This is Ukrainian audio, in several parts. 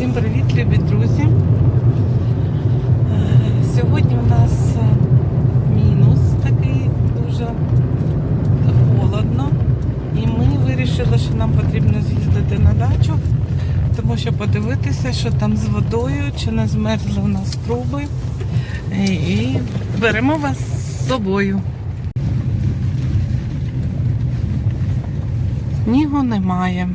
Всім привіт, любі друзі. Е, Сьогодні у нас е, мінус такий дуже холодно. І ми вирішили, що нам потрібно з'їздити на дачу, тому що подивитися, що там з водою, чи не змерзли у нас труби. І- І беремо вас з собою. Снігу немає.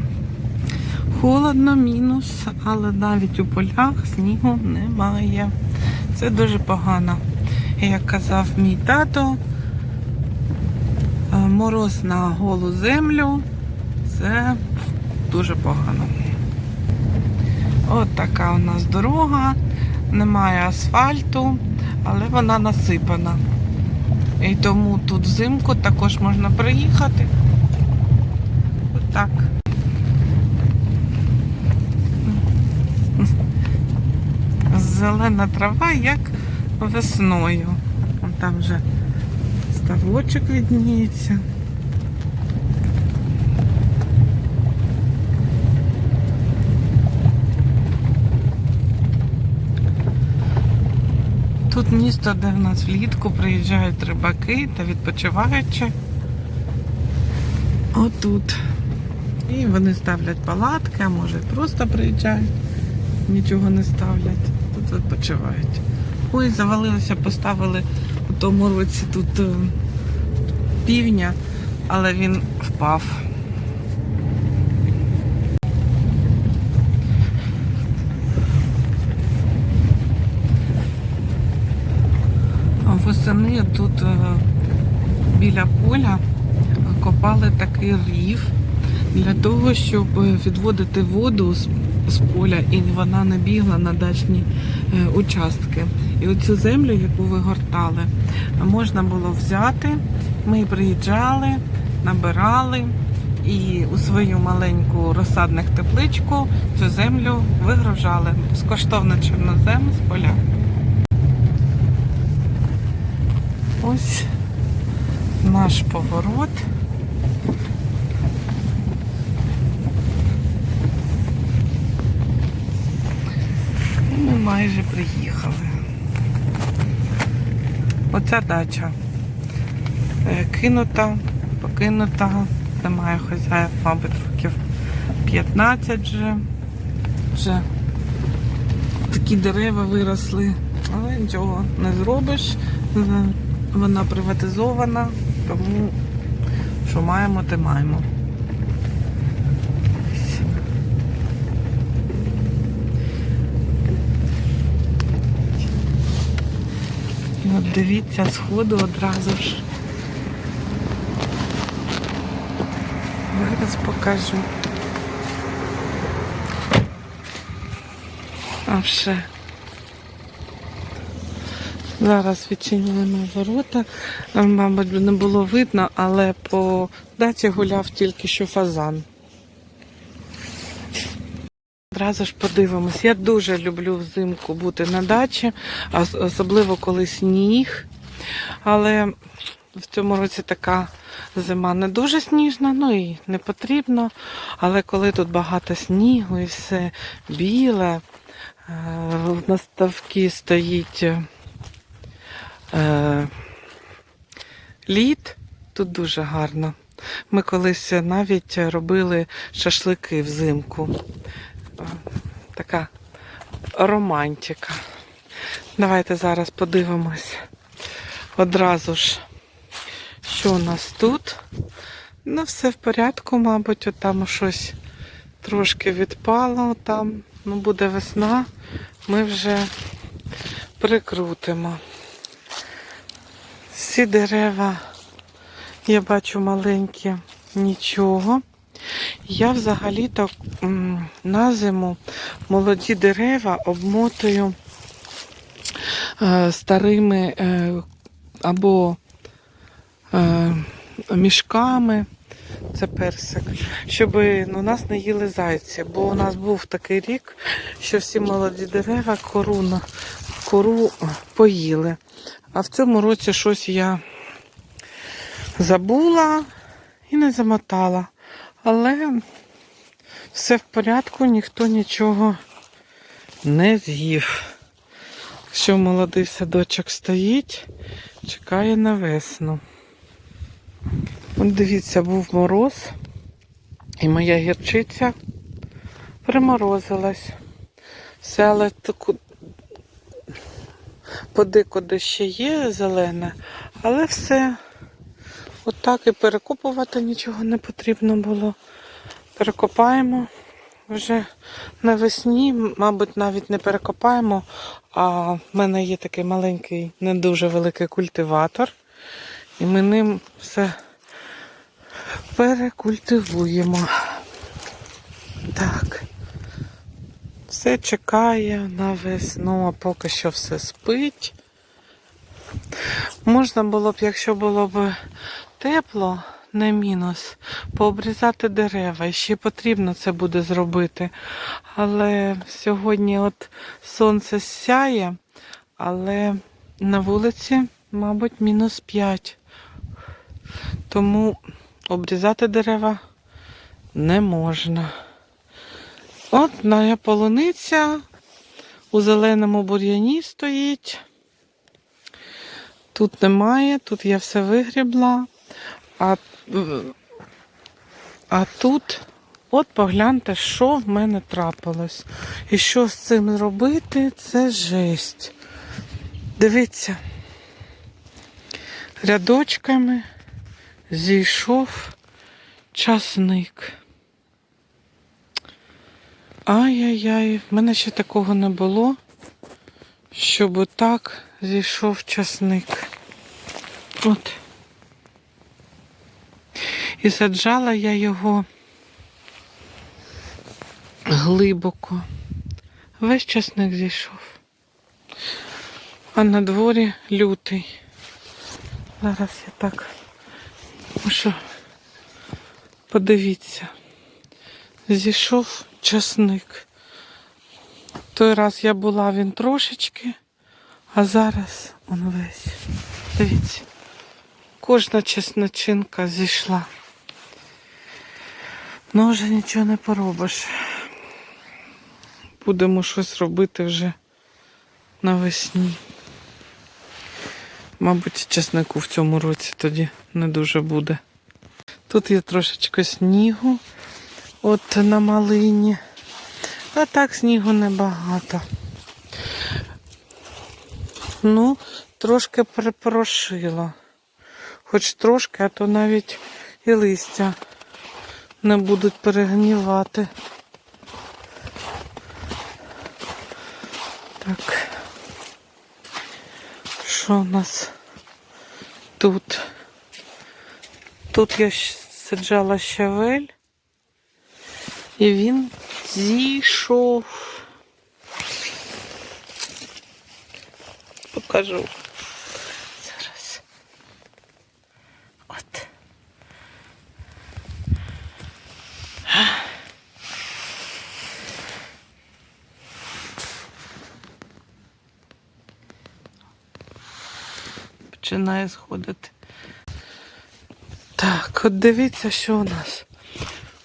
Холодно, мінус, але навіть у полях снігу немає. Це дуже погано. Як казав мій тато, е, мороз на голу землю це дуже погано. От така у нас дорога, немає асфальту, але вона насипана. І тому тут взимку також можна приїхати. Отак. Зелена трава, як весною. Там вже ставочок відніється. Тут місто, де в нас влітку приїжджають рибаки та відпочиваючи. Отут. І вони ставлять палатки, а може просто приїжджають нічого не ставлять, відпочивають. Ой, завалилося, поставили у тому році тут е, півня, але він впав. Восени тут е, біля поля копали такий рів для того, щоб відводити воду з, з поля і вона не бігла на дачні е, участки. І оцю землю, яку ви гортали, можна було взяти. Ми приїжджали, набирали і у свою маленьку розсадних тепличку цю землю вигружали. Безкоштовно чорнозем з поля. Ось наш поворот. І Ми майже приїхали. Оця дача е, кинута, покинута, немає хазяїв, мабуть, років 15 вже. Вже такі дерева виросли, але нічого не зробиш. Вона приватизована, тому що маємо, те маємо. От дивіться, сходу одразу ж. Зараз покажу. А вже. Зараз відчинили ворота. Мабуть, не було видно, але по дачі гуляв тільки що фазан. Одразу ж подивимось. Я дуже люблю взимку бути на дачі, особливо коли сніг. Але в цьому році така зима не дуже сніжна, ну і не потрібно. Але коли тут багато снігу і все біле, е, на ставки стоїть е, лід, тут дуже гарно. Ми колись навіть робили шашлики взимку. Е, Така романтика. Давайте зараз подивимось одразу ж, що у нас тут. Ну, все в порядку, мабуть, от там щось трошки відпало, там ну, буде весна, ми вже прикрутимо. Всі дерева, я бачу маленькі, нічого. Я взагалі-то на зиму молоді дерева обмотую е, старими е, або е, мішками. Це персик, щоб ну, нас не їли зайці, бо у нас був такий рік, що всі молоді дерева кору, кору поїли. А в цьому році щось я забула і не замотала. Але все в порядку, ніхто нічого не з'їв. Що молодий садочок стоїть, чекає на весну. От дивіться, був мороз, і моя гірчиця приморозилась. Все, але таку подекуди ще є зелене, але все. Отак і перекопувати нічого не потрібно було. Перекопаємо вже навесні, мабуть, навіть не перекопаємо, а в мене є такий маленький, не дуже великий культиватор. І ми ним все перекультивуємо. Так. Все чекає на весну, а поки що все спить. Можна було б, якщо було б тепло, не мінус, пообрізати дерева. Ще потрібно це буде зробити. Але сьогодні от сонце сяє, але на вулиці, мабуть, мінус 5. Тому обрізати дерева не можна. От моя полуниця у зеленому бур'яні стоїть. Тут немає, тут я все вигрібла. А, а тут, от погляньте, що в мене трапилось. І що з цим робити, це жесть. Дивіться, рядочками зійшов часник. Ай-яй-яй, в мене ще такого не було, щоб отак зійшов часник. От. І саджала я його глибоко. Весь часник зійшов. А на дворі лютий. Зараз я так. Що, подивіться. Зійшов часник. Той раз я була він трошечки, а зараз он весь. Дивіться, кожна чесночинка зійшла. Ну, вже нічого не поробиш. Будемо щось робити вже навесні. Мабуть, чеснику в цьому році тоді не дуже буде. Тут є трошечки снігу, от на малині. А так снігу небагато. Ну, трошки припорошило. Хоч трошки, а то навіть і листя не будуть перегнівати. Так. Що у нас тут? Тут я саджала щавель. І він зійшов. Покажу. Починає сходити. Так, от дивіться, що у нас.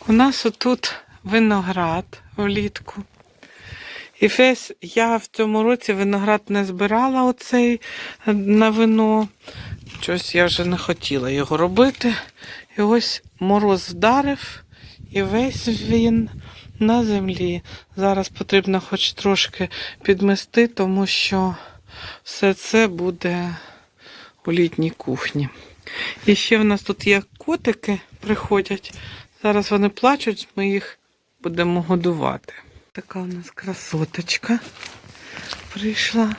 У нас отут виноград влітку. І весь я в цьому році виноград не збирала оцей е, на вино. Щось я вже не хотіла його робити. І ось мороз вдарив, і весь він на землі. Зараз потрібно хоч трошки підмести, тому що все це буде у літній кухні. І ще в нас тут є котики, приходять. Зараз вони плачуть, ми їх будемо годувати. Така у нас красоточка прийшла.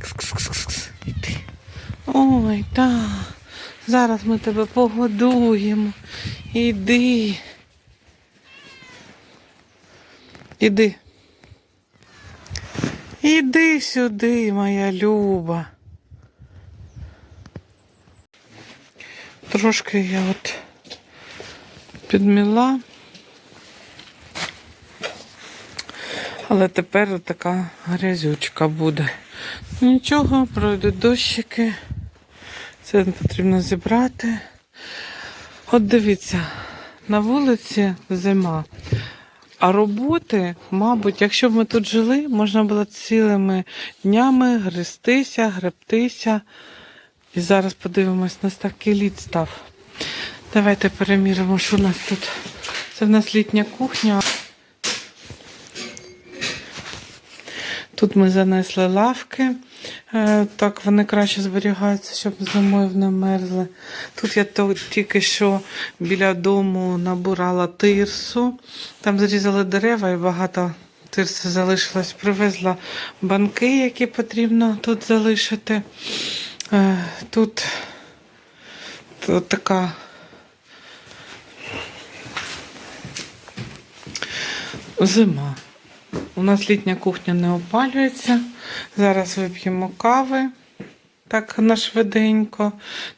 Кс-кс-кс-кс. Іди. Ой, так. Зараз ми тебе погодуємо. Іди. Іди. Іди сюди, моя Люба. Трошки я от підміла. Але тепер така грязючка буде. Нічого, пройдуть дощики. Це потрібно зібрати. От дивіться, на вулиці зима, А роботи, мабуть, якщо б ми тут жили, можна було цілими днями гристися, гребтися. І зараз подивимось, нас такий лід став. Давайте переміримо, що у нас тут. Це в нас літня кухня. Тут ми занесли лавки, е, так вони краще зберігаються, щоб зимою не мерзли. Тут я тільки що біля дому набурала тирсу, там зрізали дерева і багато тирси залишилось. Привезла банки, які потрібно тут залишити. Е, Тут, тут така зима. У нас літня кухня не опалюється. Зараз вип'ємо кави так на швиденько.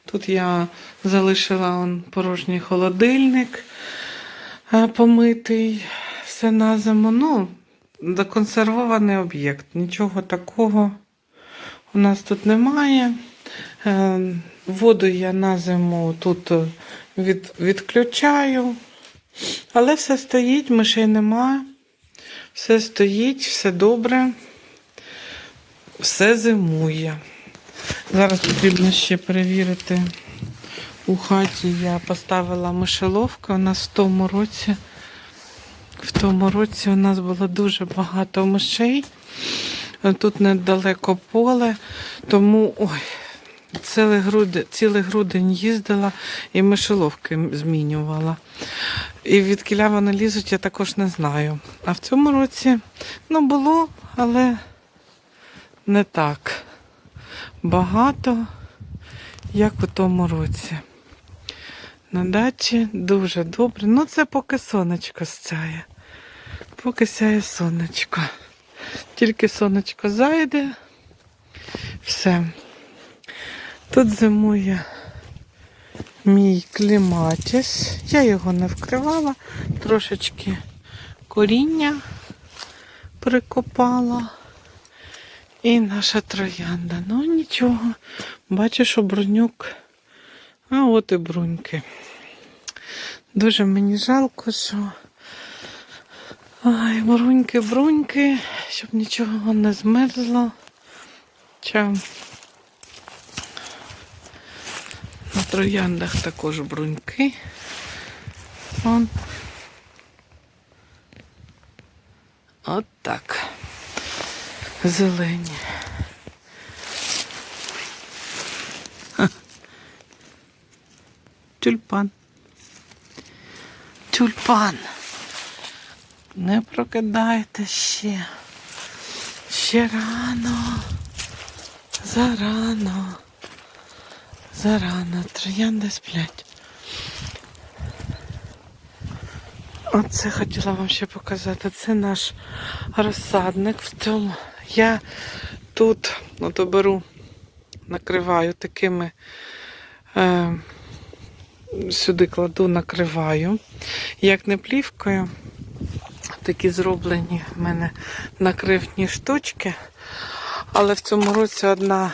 Тут я залишила он порожній холодильник е, помитий, все на зиму. Ну, законсервований об'єкт. Нічого такого у нас тут немає. Е, Воду я на зиму тут е, від, відключаю. Але все стоїть, мишей немає. Все стоїть, все добре, все зимує. Зараз потрібно ще перевірити. У хаті я поставила мишеловку. У нас в тому році. В тому році у нас було дуже багато мишей. Тут недалеко поле, тому ой, цілий грудень, цілий грудень їздила і мишеловки змінювала. І від кіля вони лізуть, я також не знаю. А в цьому році ну було, але не так багато, як у тому році. На дачі дуже добре. Ну, це поки сонечко сяє. Поки сяє сонечко. Тільки сонечко зайде. Все. Тут зимує мій кліматіс. Я його не вкривала, трошечки коріння прикопала. І наша троянда. Ну нічого. Бачу, що бруньок. А от і бруньки. Дуже мені жалко, що. Ай, бруньки, бруньки, щоб нічого не змерзло. Чам. На трояндах також бруньки. Вон. От так. Зелені. Ха. Тюльпан. Тюльпан. Не прокидайте ще. Ще рано. Зарано. Зарано. Троянди сплять. Оце хотіла вам ще показати. Це наш розсадник в цьому. Я тут ото беру, накриваю такими, е, сюди кладу, накриваю. Як не плівкою, такі зроблені в мене накривні штучки. Але в цьому році одна,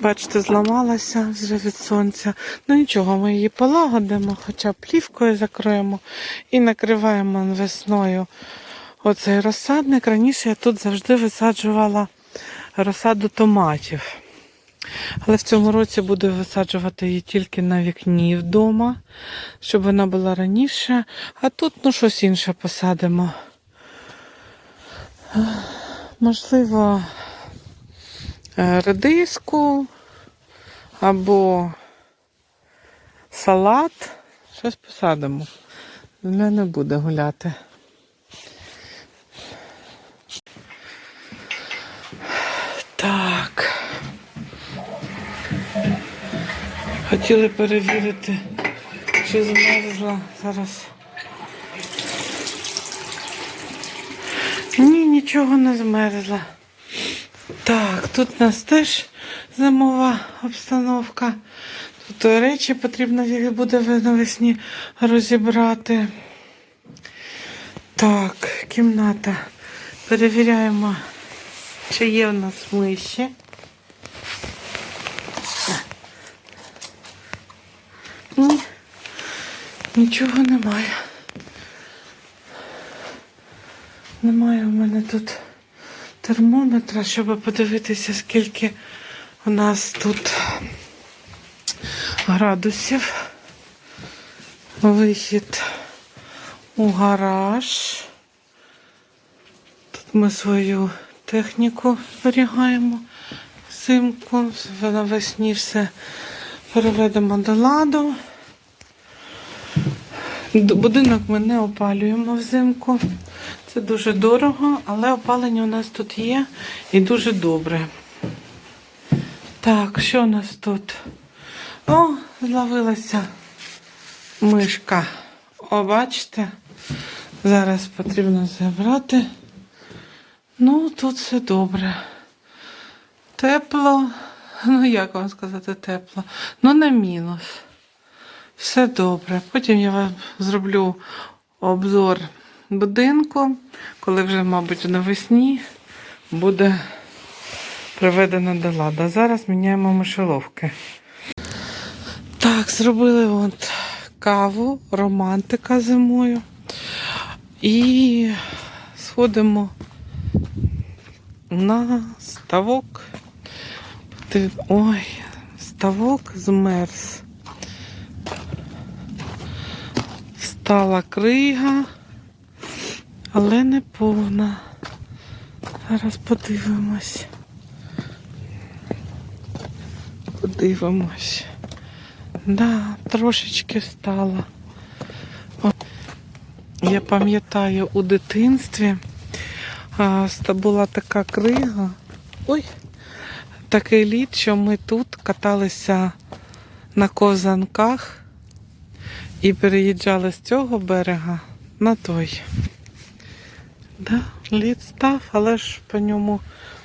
бачите, зламалася вже від сонця. Ну нічого, ми її полагодимо, хоча плівкою закроємо і накриваємо весною оцей розсадник. Раніше я тут завжди висаджувала розсаду томатів. Але в цьому році буду висаджувати її тільки на вікні вдома, щоб вона була раніше. А тут ну щось інше посадимо. Можливо, редиску або салат. Щось посадимо. Земля не буде гуляти. Так. Хотіли перевірити, чи змерзла зараз. Ні, нічого не змерзла. Тут у нас теж зимова обстановка. Тут речі потрібно їх буде навесні розібрати. Так, кімната. Перевіряємо, чи є у нас миші. Ні, нічого немає. Немає у мене тут термометра, щоб подивитися, скільки у нас тут градусів. Вихід у гараж. Тут ми свою техніку зберігаємо взимку. Навесні все переведемо до ладу. Будинок ми не опалюємо взимку. Це дуже дорого, але опалення у нас тут є і дуже добре. Так, що у нас тут? О, зловилася мишка. О, бачите? Зараз потрібно забрати. Ну, тут все добре. Тепло. Ну, як вам сказати, тепло? Ну, не мінус. Все добре. Потім я вам зроблю обзор будинку, коли вже, мабуть, навесні буде приведено до ладу. Зараз міняємо мишеловки. Так, зробили от каву, романтика зимою. І сходимо на ставок. Ой, ставок змерз. Стала крига, але не повна. Зараз подивимось. Подивимось. Да, трошечки стало. Я пам'ятаю у дитинстві була така крига. Ой, такий лід, що ми тут каталися на ковзанках і переїжджали з цього берега на той. Да, лід став, але ж по ньому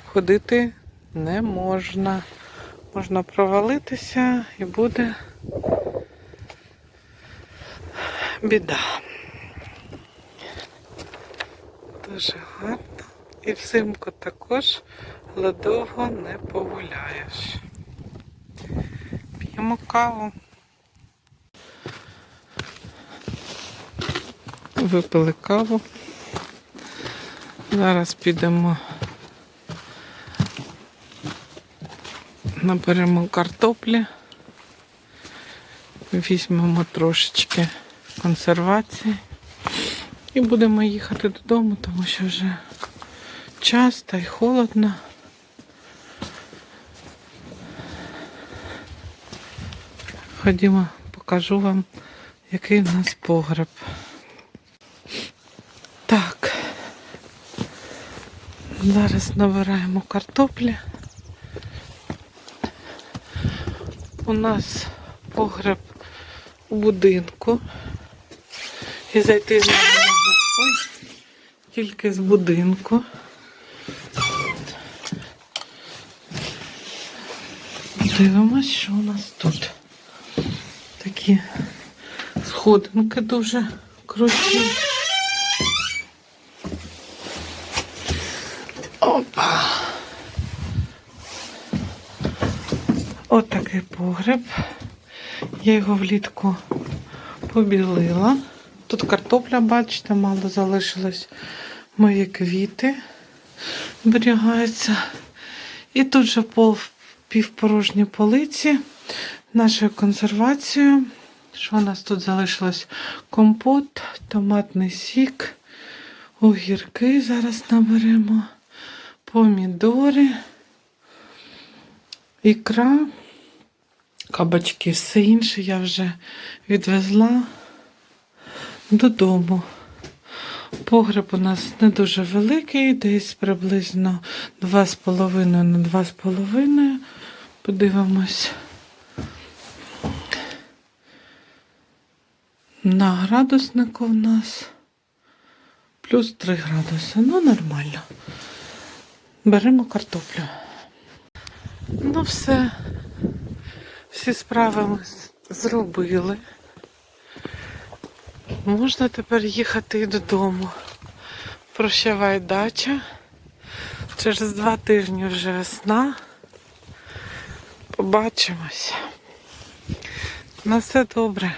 ходити не можна. Можна провалитися і буде біда. Дуже гарно. І взимку також, але довго не погуляєш. П'ємо каву. Випили каву. Зараз підемо наберемо картоплі, візьмемо трошечки консервації і будемо їхати додому, тому що вже час та й холодно. Ходімо, покажу вам, який в нас погреб. Так. Зараз набираємо картоплі. У нас погреб у будинку. І зайти можна тільки з будинку. Дивимось, що у нас тут. Такі сходинки дуже круті. Опа. От такий погреб. Я його влітку побілила. Тут картопля, бачите, мало залишилось. Мої квіти зберігаються. І тут же пов, півпорожні полиці нашою консервацією. Що у нас тут залишилось? Компот, томатний сік, огірки зараз наберемо, помідори, ікра, кабачки, все інше я вже відвезла додому. Погреб у нас не дуже великий, десь приблизно 2,5 на 2,5. Подивимось. На градуснику в нас плюс 3 градуси. Ну, нормально. Беремо картоплю. Ну, все. Всі справи ми зробили. Можна тепер їхати додому. Прощавай дача. Через два тижні вже весна. Побачимось. На все добре.